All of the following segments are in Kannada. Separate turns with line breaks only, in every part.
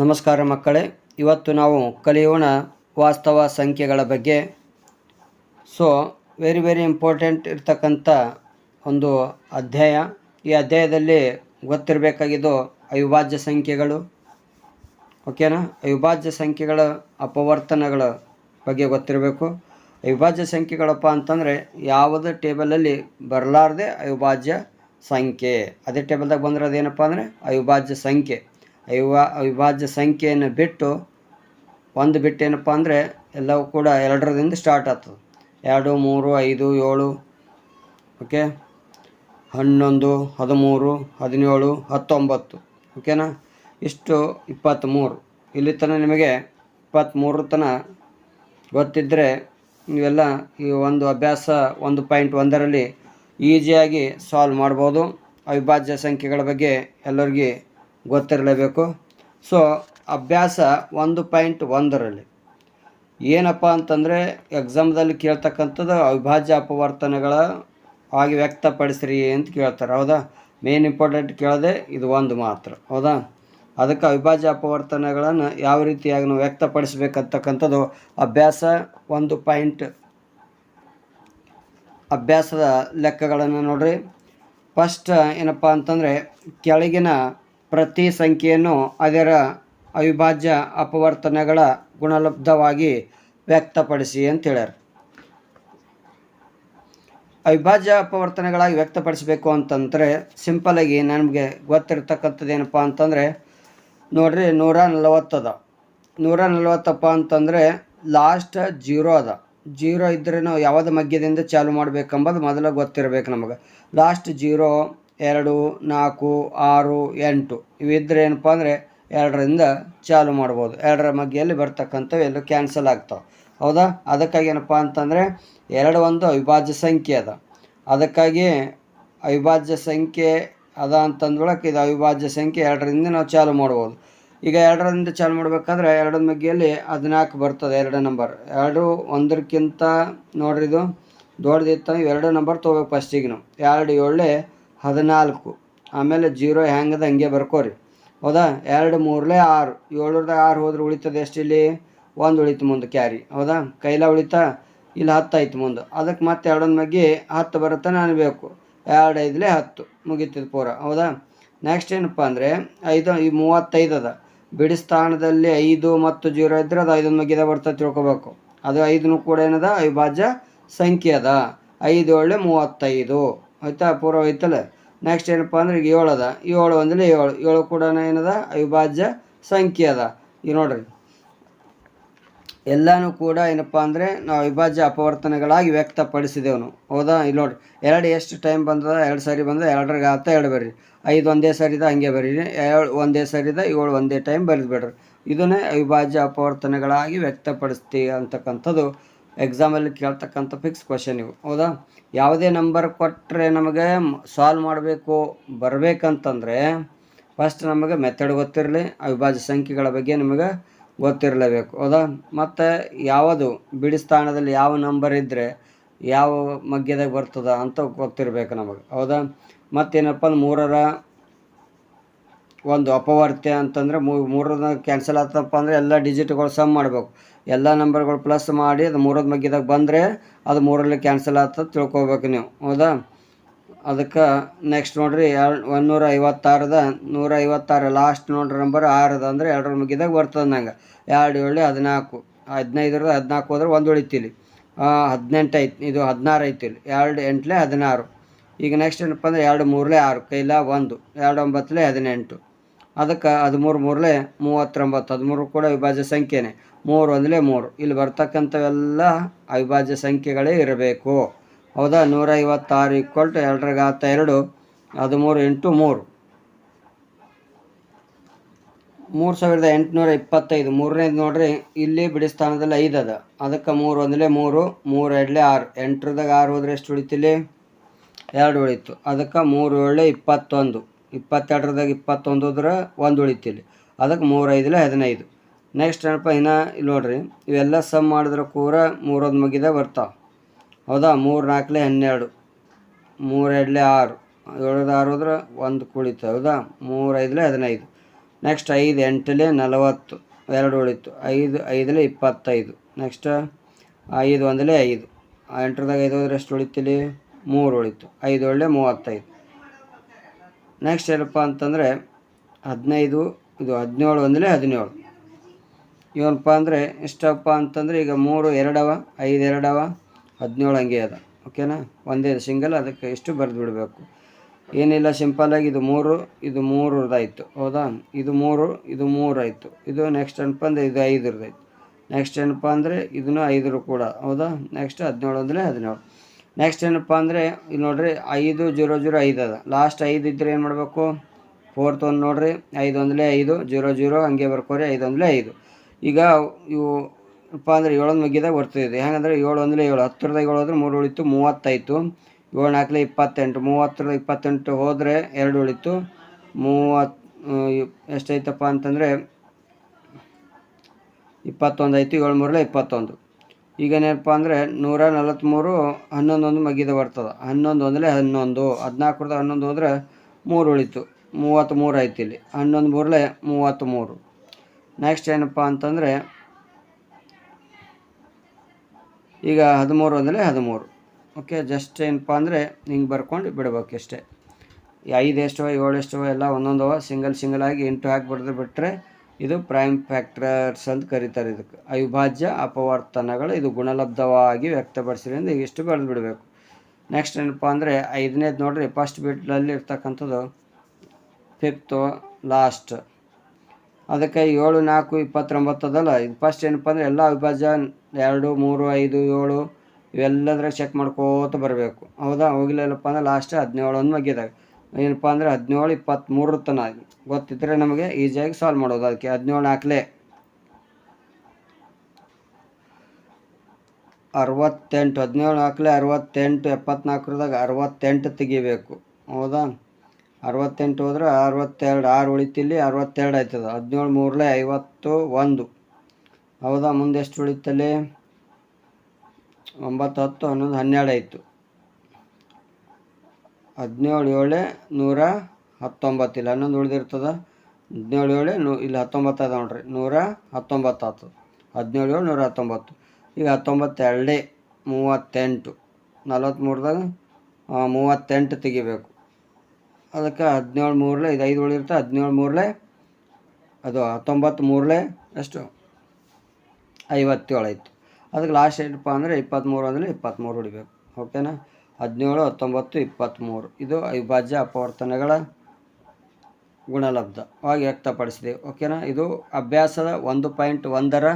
ನಮಸ್ಕಾರ ಮಕ್ಕಳೇ, ಇವತ್ತು ನಾವು ಕಲಿಯೋಣ ವಾಸ್ತವ ಸಂಖ್ಯೆಗಳ ಬಗ್ಗೆ. ಸೊ ವೆರಿ ವೆರಿ ಇಂಪಾರ್ಟೆಂಟ್ ಇರ್ತಕ್ಕಂಥ ಒಂದು ಅಧ್ಯಾಯ. ಈ ಅಧ್ಯಾಯದಲ್ಲಿ ಗೊತ್ತಿರಬೇಕಾಗಿದ್ದು ಅವಿಭಾಜ್ಯ ಸಂಖ್ಯೆಗಳು ಓಕೆನಾ ಅವಿಭಾಜ್ಯ ಸಂಖ್ಯೆಗಳ ಅಪವರ್ತನಗಳ ಬಗ್ಗೆ ಗೊತ್ತಿರಬೇಕು. ಅವಿಭಾಜ್ಯ ಸಂಖ್ಯೆಗಳಪ್ಪ ಅಂತಂದರೆ ಯಾವುದೇ ಟೇಬಲಲ್ಲಿ ಬರಲಾರ್ದೆ ಅವಿಭಾಜ್ಯ ಸಂಖ್ಯೆ. ಅದೇ ಟೇಬಲ್ದಾಗ ಬಂದಿರೋದೇನಪ್ಪ ಅಂದರೆ ಅವಿಭಾಜ್ಯ ಸಂಖ್ಯೆ. ಅವಿಭಾ ಅವಿಭಾಜ್ಯ ಸಂಖ್ಯೆಯನ್ನು ಬಿಟ್ಟು ಒಂದು ಬಿಟ್ಟೇನಪ್ಪ ಅಂದರೆ ಎಲ್ಲವೂ ಕೂಡ ಎರಡರದಿಂದ ಸ್ಟಾರ್ಟ್ ಆಗ್ತದೆ ಎರಡು, ಮೂರು, ಐದು, ಏಳು ಓಕೆ ಹನ್ನೊಂದು, ಹದಿಮೂರು, ಹದಿನೇಳು, ಹತ್ತೊಂಬತ್ತು ಓಕೆನಾ ಇಷ್ಟು ಇಪ್ಪತ್ತ್ಮೂರು. ಇಲ್ಲಿ ತನಕ ನಿಮಗೆ ಇಪ್ಪತ್ತ್ಮೂರು ತನಕ ಗೊತ್ತಿದ್ದರೆ ನೀವೆಲ್ಲ ಈ ಒಂದು ಅಭ್ಯಾಸ ಒಂದು ಪಾಯಿಂಟ್ ಒಂದರಲ್ಲಿ ಈಸಿಯಾಗಿ ಸಾಲ್ವ್ ಮಾಡ್ಬೋದು. ಅವಿಭಾಜ್ಯ ಸಂಖ್ಯೆಗಳ ಬಗ್ಗೆ ಎಲ್ಲರಿಗೆ ಗೊತ್ತಿರಲೇಬೇಕು. ಸೊ ಅಭ್ಯಾಸ ಒಂದು ಪಾಯಿಂಟ್ ಒಂದರಲ್ಲಿ. ಏನಪ್ಪ ಅಂತಂದರೆ ಎಕ್ಸಾಮ್ದಲ್ಲಿ ಕೇಳ್ತಕ್ಕಂಥದ್ದು ಅವಿಭಾಜ್ಯ ಅಪವರ್ತನೆಗಳ ಆಗಿ ವ್ಯಕ್ತಪಡಿಸ್ರಿ ಅಂತ ಕೇಳ್ತಾರೆ. ಹೌದಾ? ಮೇನ್ ಇಂಪಾರ್ಟೆಂಟ್ ಕೇಳದೆ ಇದು ಒಂದು ಮಾತ್ರ. ಹೌದಾ? ಅದಕ್ಕೆ ಅವಿಭಾಜ್ಯ ಅಪವರ್ತನಗಳನ್ನು ಯಾವ ರೀತಿಯಾಗಿ ನಾವು ವ್ಯಕ್ತಪಡಿಸ್ಬೇಕಂತಕ್ಕಂಥದ್ದು ಅಭ್ಯಾಸ ಒಂದು ಪಾಯಿಂಟ್. ಅಭ್ಯಾಸದ ಲೆಕ್ಕಗಳನ್ನು ನೋಡ್ರಿ. ಫಸ್ಟ್ ಏನಪ್ಪ ಅಂತಂದರೆ, ಕೆಳಗಿನ ಪ್ರತಿ ಸಂಖ್ಯೆಯನ್ನು ಅದರ ಅವಿಭಾಜ್ಯ ಅಪವರ್ತನಗಳ ಗುಣಲಬ್ಧವಾಗಿ ವ್ಯಕ್ತಪಡಿಸಿ ಅಂತ ಹೇಳ್ಯಾರ ಅವಿಭಾಜ್ಯ ಅಪವರ್ತನಗಳಾಗಿ ವ್ಯಕ್ತಪಡಿಸಬೇಕು ಅಂತಂದರೆ ಸಿಂಪಲಾಗಿ ನಮಗೆ ಗೊತ್ತಿರ್ತಕ್ಕಂಥದ್ದು ಏನಪ್ಪ ಅಂತಂದರೆ, ನೋಡ್ರಿ ನೂರ ನಲವತ್ತದ ನೂರ ನಲವತ್ತಪ್ಪ ಅಂತಂದರೆ ಲಾಸ್ಟ್ ಜೀರೋ ಅದ. ಜೀರೋ ಇದ್ದರೆ ನಾವು ಯಾವುದು ಮಗ್ಯದಿಂದ ಚಾಲು ಮಾಡ್ಬೇಕಂಬುದು ಮೊದಲು ಗೊತ್ತಿರಬೇಕು ನಮಗೆ. ಲಾಸ್ಟ್ ಜೀರೋ ಎರಡು, ನಾಲ್ಕು, ಆರು, ಎಂಟು. ಇವಿದ್ರೆ ಏನಪ್ಪ ಅಂದರೆ ಎರಡರಿಂದ ಚಾಲು ಮಾಡ್ಬೋದು. ಎರಡರ ಮಗ್ಗಿಯಲ್ಲಿ ಬರ್ತಕ್ಕಂಥವು ಎಲ್ಲ ಕ್ಯಾನ್ಸಲ್ ಆಗ್ತಾವೆ. ಹೌದಾ? ಅದಕ್ಕಾಗಿ ಏನಪ್ಪ ಅಂತಂದರೆ ಎರಡು ಒಂದು ಅವಿಭಾಜ್ಯ ಸಂಖ್ಯೆ ಅದ. ಅದಕ್ಕಾಗಿ ಅವಿಭಾಜ್ಯ ಸಂಖ್ಯೆ ಅದ ಅಂತಂದ್ಬಿಡಕ್ಕೆ ಇದು ಅವಿಭಾಜ್ಯ ಸಂಖ್ಯೆ ಎರಡರಿಂದ ನಾವು ಚಾಲು ಮಾಡ್ಬೋದು. ಈಗ ಎರಡರಿಂದ ಚಾಲು ಮಾಡಬೇಕಾದ್ರೆ ಎರಡರ ಮಗ್ಗಿಯಲ್ಲಿ ಹದಿನಾಲ್ಕು ಬರ್ತದೆ ಎರಡು ನಂಬರ್ ಎರಡು ಒಂದಕ್ಕಿಂತ ನೋಡ್ರಿ ಇದು ದೊಡ್ಡದಿತ್ತು ಎರಡು ನಂಬರ್ ತೊಗೋಬೇಕು ಫಸ್ಟಿಗೆ ನಾವು. ಎರಡು ಏಳೆ ಹದಿನಾಲ್ಕು. ಆಮೇಲೆ ಜೀರೋ ಹೆಂಗದ ಹಂಗೆ ಬರ್ಕೋರಿ. ಹೌದಾ? ಎರಡು ಮೂರಲೇ ಆರು. ಏಳರದಾಗ ಆರು ಹೋದ್ರೆ ಉಳಿತದೆ ಎಷ್ಟು ಇಲ್ಲಿ? ಒಂದು ಉಳಿತು ಮುಂದೆ ಕ್ಯಾರಿ. ಹೌದಾ? ಕೈಲ ಉಳಿತಾ? ಇಲ್ಲಿ ಹತ್ತು ಮುಂದೆ. ಅದಕ್ಕೆ ಮತ್ತೆ ಎರಡೊಂದು ಮಗ್ಗಿ ಹತ್ತು ಬರುತ್ತೆ ನಾನು ಬೇಕು ಎರಡು ಐದಲೇ ಹತ್ತು. ಮುಗೀತದೆ ಪೂರ. ಹೌದಾ? ನೆಕ್ಸ್ಟ್ ಏನಪ್ಪ ಅಂದರೆ ಐದು, ಈ ಮೂವತ್ತೈದು ಅದ. ಬಿಡಿ ಸ್ಥಾನದಲ್ಲಿ ಐದು ಮತ್ತು ಜೀರೋ ಇದ್ದರೆ ಅದು ಐದೊಂದು ಮಗ್ಗಿದ ಬರ್ತದೆ ತಿಳ್ಕೊಬೇಕು. ಅದು ಐದನ್ನು ಕೂಡ ಏನದ? ಅವಿಭಾಜ್ಯ ಸಂಖ್ಯೆ ಅದ. ಐದು ಏಳೆ ಮೂವತ್ತೈದು. ಆಯ್ತಾ ಪೂರ್ವ ಐತಲ್ಲ ನೆಕ್ಸ್ಟ್ ಏನಪ್ಪ ಅಂದ್ರೆ ಈಗ ಏಳು ಅದ ಏಳು ಒಂದಿನ ಏಳು. ಏಳು ಕೂಡ ಏನದ? ಅವಿಭಾಜ್ಯ ಸಂಖ್ಯೆ ಅದ. ಈಗ ನೋಡ್ರಿ. ಎಲ್ಲಾನು ಕೂಡ ಏನಪ್ಪ ಅಂದರೆ ನಾವು ಅವಿಭಾಜ್ಯ ಅಪವರ್ತನಗಳಾಗಿ ವ್ಯಕ್ತಪಡಿಸಿದೆವು ಹೌದಾ? ಇಲ್ಲಿ ನೋಡ್ರಿ. ಎರಡು ಎಷ್ಟು ಟೈಮ್ ಬಂದದ? ಎರಡು ಸಾರಿ ಬಂದ ಎರಡರ ಆತ ಎರಡು ಬರ್ರಿ. ಐದು ಒಂದೇ ಸರಿದ ಹಂಗೆ ಬರೀರಿ. ಏಳು ಒಂದೇ ಸರಿದ ಏಳು ಒಂದೇ ಟೈಮ್ ಬರೆದು ಬಿಡ್ರಿ. ಇದನ್ನೇ ಅವಿಭಾಜ್ಯ ಅಪವರ್ತನಗಳಾಗಿ ವ್ಯಕ್ತಪಡಿಸ್ತೀವಿ ಅಂತಕ್ಕಂಥದ್ದು ಎಕ್ಸಾಮಲ್ಲಿ ಕೇಳ್ತಕ್ಕಂಥ ಫಿಕ್ಸ್ ಕ್ವಶನ್ ಇವು. ಹೌದಾ? ಯಾವುದೇ ನಂಬರ್ ಕೊಟ್ಟರೆ ನಮಗೆ ಸಾಲ್ವ್ ಮಾಡಬೇಕು, ಬರಬೇಕಂತಂದರೆ ಫಸ್ಟ್ ನಮಗೆ ಮೆಥಡ್ ಗೊತ್ತಿರಲಿ, ಅವಿಭಾಜ್ಯ ಸಂಖ್ಯೆಗಳ ಬಗ್ಗೆ ನಿಮಗೆ ಗೊತ್ತಿರಲೇಬೇಕು. ಹೌದಾ? ಮತ್ತು ಯಾವುದು ಬಿಡಿ ಸ್ಥಾನದಲ್ಲಿ ಯಾವ ನಂಬರ್ ಇದ್ದರೆ ಯಾವ ಮಗ್ಯದಾಗ ಬರ್ತದ ಅಂತ ಗೊತ್ತಿರಬೇಕು ನಮಗೆ. ಹೌದಾ? ಮತ್ತೇನಪ್ಪ ಅಂದ್ರೆ ಮೂರರ ಒಂದು ಅಪವರ್ತ್ಯ ಅಂತಂದರೆ ಮೂರದ್ದು ಕ್ಯಾನ್ಸಲ್ ಆತಪ್ಪ ಅಂದರೆ ಎಲ್ಲ ಡಿಜಿಟ್ಗಳು ಸಮ್ ಮಾಡಬೇಕು. ಎಲ್ಲ ನಂಬರ್ಗಳು ಪ್ಲಸ್ ಮಾಡಿ ಅದು ಮೂರದ ಮಗ್ಗಿದಾಗ ಬಂದರೆ ಅದು ಮೂರಲ್ಲಿ ಕ್ಯಾನ್ಸಲ್ ಆಗ್ತದೆ ತಿಳ್ಕೊಬೇಕು ನೀವು. ಹೌದಾ? ಅದಕ್ಕೆ ನೆಕ್ಸ್ಟ್ ನೋಡಿರಿ ಎರಡು ಒಂದೂರ ಐವತ್ತಾರದ ನೂರ ಐವತ್ತಾರು ಲಾಸ್ಟ್ ನೋಡ್ರಿ ನಂಬರ್ ಆರದ ಅಂದರೆ ಎರಡರ ಮುಗಿದಾಗ ಬರ್ತದೆ ನಂಗೆ. ಎರಡು ಏಳು ಹದಿನಾಲ್ಕು. ಹದಿನೈದರದ ಹದಿನಾಲ್ಕು ಹೋದ್ರೆ ಒಂದು ಉಳಿತೀಲಿ. ಹದಿನೆಂಟು ಐತಿ ಇದು ಹದಿನಾರು ಐತಿಲಿ. ಎರಡು ಎಂಟ್ಲೆ ಹದಿನಾರು. ಈಗ ನೆಕ್ಸ್ಟ್ ಏನಪ್ಪ ಅಂದರೆ ಎರಡು ಮೂರಲೇ ಆರು. ಕೈಲ ಒಂದು. ಎರಡು ಒಂಬತ್ತಲೇ ಹದಿನೆಂಟು. ಅದಕ್ಕೆ ಹದಿಮೂರು ಮೂರಲೇ ಮೂವತ್ತೊಂಬತ್ತು, ಹದಿಮೂರು ಕೂಡ ಅವಿಭಾಜ್ಯ ಸಂಖ್ಯೆನೇ. ಮೂರು ಒಂದಲೇ ಮೂರು. ಇಲ್ಲಿ ಬರ್ತಕ್ಕಂಥವೆಲ್ಲ ಅವಿಭಾಜ್ಯ ಸಂಖ್ಯೆಗಳೇ ಇರಬೇಕು. ಹೌದಾ? ನೂರ ಐವತ್ತಾರು ಈಕ್ವಲ್ ಟು ಎರಡರಗಾತ ಎರಡು, ಹದಿಮೂರು ಎಂಟು ಮೂರು. ಮೂರು ಸಾವಿರದ ಎಂಟುನೂರ ಇಪ್ಪತ್ತೈದು. ಮೂರನೇದು ನೋಡ್ರಿ, ಇಲ್ಲಿ ಬಿಡಿ ಸ್ಥಾನದಲ್ಲಿ ಐದು ಅದ. ಅದಕ್ಕೆ ಮೂರು ಒಂದಲೇ ಮೂರು ಮೂರು ಎರಡಲೇ ಆರು. ಎಂಟರದಾಗ ಆರು ಹೋದ್ರೆ ಎಷ್ಟು ಉಳಿತಿಲ್ಲಿ? ಎರಡು ಉಳಿತು. ಅದಕ್ಕೆ ಮೂರು ಏಳೆ ಇಪ್ಪತ್ತೊಂದು. ಇಪ್ಪತ್ತೆರಡರದಾಗ ಇಪ್ಪತ್ತೊಂದು ಹೋದ್ರೆ ಒಂದು ಉಳಿತಿಲ್ಲ ಅದಕ್ಕೆ ಮೂರು ಐದಲೇ ಹದಿನೈದು. ನೆಕ್ಸ್ಟ್ ಏನಪ್ಪ ಇನ್ನು ಇಲ್ಲಿ ನೋಡ್ರಿ, ಇವೆಲ್ಲ ಸಮ್ ಮಾಡಿದ್ರೆ ಕೂರ ಮೂರೊಂದು ಮುಗಿದ ಬರ್ತಾವೆ. ಹೌದಾ? ಮೂರು ನಾಲ್ಕಲೆ ಹನ್ನೆರಡು. ಮೂರೆರಡಲೆ ಆರು. ಏಳದ ಆರು ಹೋದ್ರೆ ಒಂದು ಕುಳಿತು, ಹೌದಾ? ಮೂರೈದಲೆ ಹದಿನೈದು. ನೆಕ್ಸ್ಟ್ ಐದು, ಎಂಟಲೆ ನಲವತ್ತು. ಎರಡು ಉಳಿತು. ಐದು, ಐದಲೆ ಇಪ್ಪತ್ತೈದು. ನೆಕ್ಸ್ಟ್ ಐದು ಒಂದಲೆ ಐದು. ಎಂಟರದಾಗ ಐದು ಹೋದ್ರೆ ಎಷ್ಟು ಉಳಿತಿಲಿ? ಮೂರು ಉಳಿತು. ಐದು ಒಳ್ಳೆ ಮೂವತ್ತೈದು. ನೆಕ್ಸ್ಟ್ ಏನಪ್ಪ ಅಂತಂದರೆ, ಹದಿನೈದು, ಇದು ಹದಿನೇಳು ಒಂದಲೇ ಹದಿನೇಳು. ಇವನಪ್ಪ ಅಂದರೆ ಎಷ್ಟಪ್ಪ ಅಂತಂದರೆ ಈಗ ಮೂರು ಎರಡವ, ಐದು ಎರಡವ, ಹದಿನೇಳು ಹಂಗೆ ಅದ. ಓಕೆನಾ ಒಂದೇ ಸಿಂಗಲ್ ಅದಕ್ಕೆ ಇಷ್ಟು ಬರೆದು ಬಿಡಬೇಕು? ಏನಿಲ್ಲ ಸಿಂಪಲಾಗಿ ಇದು ಮೂರು, ಇದು ಮೂರರದಾಯಿತು. ಹೌದಾ? ಇದು ಮೂರು ಇದು ಮೂರು ಆಯಿತು ಇದು ನೆಕ್ಸ್ಟ್ ಏನಪ್ಪ ಅಂದರೆ ಇದು ಐದರದಾಯ್ತು. ನೆಕ್ಸ್ಟ್ ಏನಪ್ಪ ಅಂದರೆ ಇದನ್ನು ಐದರು ಕೂಡ. ಹೌದಾ? ನೆಕ್ಸ್ಟ್ ಹದಿನೇಳು ಅಂದರೆ ಹದಿನೇಳು. ನೆಕ್ಸ್ಟ್ ಏನಪ್ಪ ಅಂದರೆ, ಇಲ್ಲಿ ನೋಡ್ರಿ, ಐದು ಜೀರೋ ಜೀರೋ ಐದು ಅದ. ಲಾಸ್ಟ್ ಐದು ಇದ್ದರೆ ಏನು ಮಾಡಬೇಕು? ಫೋರ್ತ್ ಒಂದು ನೋಡಿರಿ, ಐದು ಒಂದಲೇ ಐದು, ಜೀರೋ ಜೀರೋ, ಹಂಗೆ ಬರ್ಕೋರಿ, ಐದು ಒಂದಲೇ ಐದು. ಈಗ ಇವು ಅಪ್ಪ ಅಂದರೆ ಏಳೊಂದು ಮುಗಿದಾಗ ಬರ್ತಿದೆ ಹೆಂಗಂದ್ರೆ ಏಳು ಒಂದಲೇ ಏಳು, ಹತ್ತಿರದಾಗ ಏಳು ಹೋದ್ರೆ ಮೂರು ಉಳಿತು ಮೂವತ್ತಾಯಿತು ಏಳು ನಾಲ್ಕಲೇ ಇಪ್ಪತ್ತೆಂಟು ಮೂವತ್ತರ ಇಪ್ಪತ್ತೆಂಟು ಹೋದರೆ ಎರಡು ಉಳಿತು ಮೂವತ್ತು ಎಷ್ಟೈತಪ್ಪ ಅಂತಂದರೆ, ಇಪ್ಪತ್ತೊಂದು ಆಯಿತು ಏಳು ಮೂರಲೆ ಇಪ್ಪತ್ತೊಂದು. ಈಗ ಏನಪ್ಪ ಅಂದರೆ ನೂರ ನಲವತ್ತ್ಮೂರು ಹನ್ನೊಂದೊಂದು ಮಗಿದ ಬರ್ತದೆ. ಹನ್ನೊಂದು ಅಂದರೆ ಹನ್ನೊಂದು ಹದಿನಾಲ್ಕರದ ಹನ್ನೊಂದು ಹೋದ್ರೆ ಮೂರು ಉಳಿತು. ಮೂವತ್ತ್ಮೂರು ಆಯ್ತು ಇಲ್ಲಿ. ಹನ್ನೊಂದು ಮೂರಲೆ ಮೂವತ್ತ್ಮೂರು ನೆಕ್ಸ್ಟ್ ಏನಪ್ಪ ಅಂತಂದರೆ ಈಗ ಹದಿಮೂರು ಅಂದರೆ ಹದಿಮೂರು. ಓಕೆ ಜಸ್ಟ್ ಏನಪ್ಪ ಅಂದರೆ ಹಿಂಗೆ ಬರ್ಕೊಂಡು ಬಿಡ್ಬೇಕು ಅಷ್ಟೇ. ಐದು ಎಷ್ಟೋ, ಏಳು ಎಷ್ಟೋ ಎಲ್ಲ ಒಂದೊಂದವ ಸಿಂಗಲ್ ಸಿಂಗಲ್ ಆಗಿ ಇಂಟು ಹಾಕಿ ಬಿಡ್ದು ಬಿಟ್ಟರೆ ಇದು ಪ್ರೈಮ್ ಫ್ಯಾಕ್ಟರ್ಸ್ ಅಂತ ಕರೀತಾರೆ ಇದಕ್ಕೆ. ಅವಿಭಾಜ್ಯ, ಅಪವರ್ತನಗಳು ಇದು ಗುಣಲಬ್ಧವಾಗಿ ವ್ಯಕ್ತಪಡಿಸಿದ್ರಿಂದ ಇಷ್ಟು ಬರೆದು ಬಿಡಬೇಕು. ನೆಕ್ಸ್ಟ್ ಏನಪ್ಪ ಅಂದರೆ ಐದನೇದು ನೋಡ್ರಿ ಫಸ್ಟ್ ಬಿಟ್ಲಲ್ಲಿ ಇರ್ತಕ್ಕಂಥದ್ದು ಫಿಫ್ತು ಲಾಸ್ಟ್ ಅದಕ್ಕೆ ಏಳು, ನಾಲ್ಕು ಇಪ್ಪತ್ತೊಂಬತ್ತು ಅದಲ್ಲ ಇದು ಫಸ್ಟ್ ಏನಪ್ಪ ಅಂದರೆ ಎಲ್ಲ ಅವಿಭಾಜ್ಯ ಎರಡು, ಮೂರು, ಐದು, ಏಳು ಇವೆಲ್ಲದ್ರಾಗ ಚೆಕ್ ಮಾಡ್ಕೋತ ಬರಬೇಕು. ಹೌದಾ? ಹೋಗಿಲ್ಲಪ್ಪ ಅಂದ್ರೆ ಲಾಸ್ಟ್ ಹದಿನೇಳು ಒಂದು ಮಗ್ಗಿದಾಗ ಏನಪ್ಪ ಅಂದರೆ ಹದಿನೇಳು ಇಪ್ಪತ್ತ್ಮೂರರ ತನಕ ಗೊತ್ತಿದ್ದರೆ ನಮಗೆ ಈಸಿಯಾಗಿ ಸಾಲ್ವ್ ಮಾಡೋದು. ಅದಕ್ಕೆ ಹದಿನೇಳು ನಾಲ್ಕಲೇ ಅರವತ್ತೆಂಟು, ಹದಿನೇಳು ನಾಲ್ಕಲೇ ಅರವತ್ತೆಂಟು, ಎಪ್ಪತ್ನಾಲ್ಕರದಾಗ ಅರವತ್ತೆಂಟು ತೆಗಿಬೇಕು. ಹೌದಾ? ಅರವತ್ತೆಂಟು ಹೋದ್ರೆ ಅರವತ್ತೆರಡು, ಆರು ಉಳಿತಿಲ್ಲಿ ಅರವತ್ತೆರಡು ಆಯ್ತದ. ಹದಿನೇಳು ಮೂರಲೆ ಐವತ್ತು ಒಂದು. ಹೌದಾ? ಮುಂದೆ ಎಷ್ಟು ಉಳಿತಲ್ಲಿ? ಒಂಬತ್ತು, ಹತ್ತು, ಹನ್ನೊಂದು, ಹನ್ನೆರಡು ಆಯಿತು. ಹದಿನೇಳು ಏಳೆ ನೂರ ಹತ್ತೊಂಬತ್ತು ಇಲ್ಲ ಹನ್ನೊಂದು ಉಳಿದಿರ್ತದ. ಹದಿನೇಳು ಏಳೆ ನೂ, ಇಲ್ಲಿ ಹತ್ತೊಂಬತ್ತು ಅದ ನೋಡ್ರಿ. ನೂರ ಹತ್ತೊಂಬತ್ತು ಆಗ್ತದೆ ಹದಿನೇಳು ಏಳು ನೂರ ಹತ್ತೊಂಬತ್ತು. ಈಗ ಹತ್ತೊಂಬತ್ತೆರಡೇ ಮೂವತ್ತೆಂಟು. ನಲ್ವತ್ತ್ಮೂರದಾಗ ಮೂವತ್ತೆಂಟು ತೆಗಿಬೇಕು. ಅದಕ್ಕೆ ಹದಿನೇಳು ಮೂರಲೆ ಇದು ಐದು ಉಳಿರುತ್ತೆ ಹದಿನೇಳು ಮೂರಲೆ ಅದು ಹತ್ತೊಂಬತ್ತು ಮೂರಲೆ ಎಷ್ಟು ಐವತ್ತೇಳು ಆಯಿತು. ಅದಕ್ಕೆ ಲಾಸ್ಟ್ ಏಟಪ್ಪ ಅಂದರೆ ಇಪ್ಪತ್ತ್ಮೂರು ಅಂದರೆ ಇಪ್ಪತ್ತ್ಮೂರು ಹೊಡಿಬೇಕು ಓಕೆನಾ ಹದಿನೇಳು, ಹತ್ತೊಂಬತ್ತು ಇಪ್ಪತ್ತ್ಮೂರು ಇದು ಅವಿಭಾಜ್ಯ ಅಪವರ್ತನಗಳ ಗುಣಲಬ್ಧವಾಗಿ ವ್ಯಕ್ತಪಡಿಸಿದೆ. ಓಕೆನಾ ಇದು ಅಭ್ಯಾಸದ ಒಂದು ಪಾಯಿಂಟ್ ಒಂದರ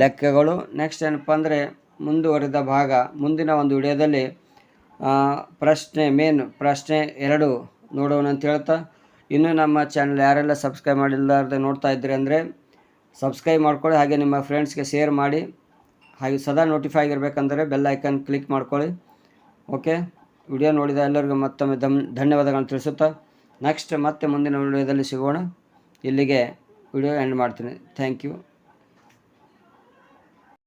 ಲೆಕ್ಕಗಳು. ನೆಕ್ಸ್ಟ್ ಏನಪ್ಪ ಅಂದರೆ ಮುಂದುವರಿದ ಭಾಗ, ಮುಂದಿನ ಒಂದು ವಿಡಿಯೋದಲ್ಲಿ ಪ್ರಶ್ನೆ ಮೇನ್ ಪ್ರಶ್ನೆ ಎರಡು ನೋಡೋಣ ಅಂತ ಹೇಳ್ತಾ. ಇನ್ನೂ ನಮ್ಮ ಚಾನಲ್ ಯಾರೆಲ್ಲ ಸಬ್ಸ್ಕ್ರೈಬ್ ಮಾಡಿಲ್ಲಾರ್ದೆ ನೋಡ್ತಾ ಇದ್ದೀರಿ ಅಂದರೆ ಸಬ್ಸ್ಕ್ರೈಬ್ ಮಾಡ್ಕೊಳ್ಳಿ, ಹಾಗೆ ನಿಮ್ಮ ಫ್ರೆಂಡ್ಸ್ಗೆ ಶೇರ್ ಮಾಡಿ. ಹಾಗೆ ಸದಾ ನೋಟಿಫೈ ಆಗಿರ್ಬೇಕಂದ್ರೆ ಬೆಲ್ ಐಕನ್ ಕ್ಲಿಕ್ ಮಾಡ್ಕೊಳ್ಳಿ. ಓಕೆ? ವಿಡಿಯೋ ನೋಡಿದ ಎಲ್ಲರಿಗೂ ಮತ್ತೊಮ್ಮೆ ಧಮ್ ಧನ್ಯವಾದಗಳನ್ನು ತಿಳಿಸುತ್ತಾ ನೆಕ್ಸ್ಟ್ ಮತ್ತೆ ಮುಂದಿನ ವಿಡಿಯೋದಲ್ಲಿ ಸಿಗೋಣ. ಇಲ್ಲಿಗೆ ವಿಡಿಯೋ ಎಂಡ್ ಮಾಡ್ತೀನಿ. Thank you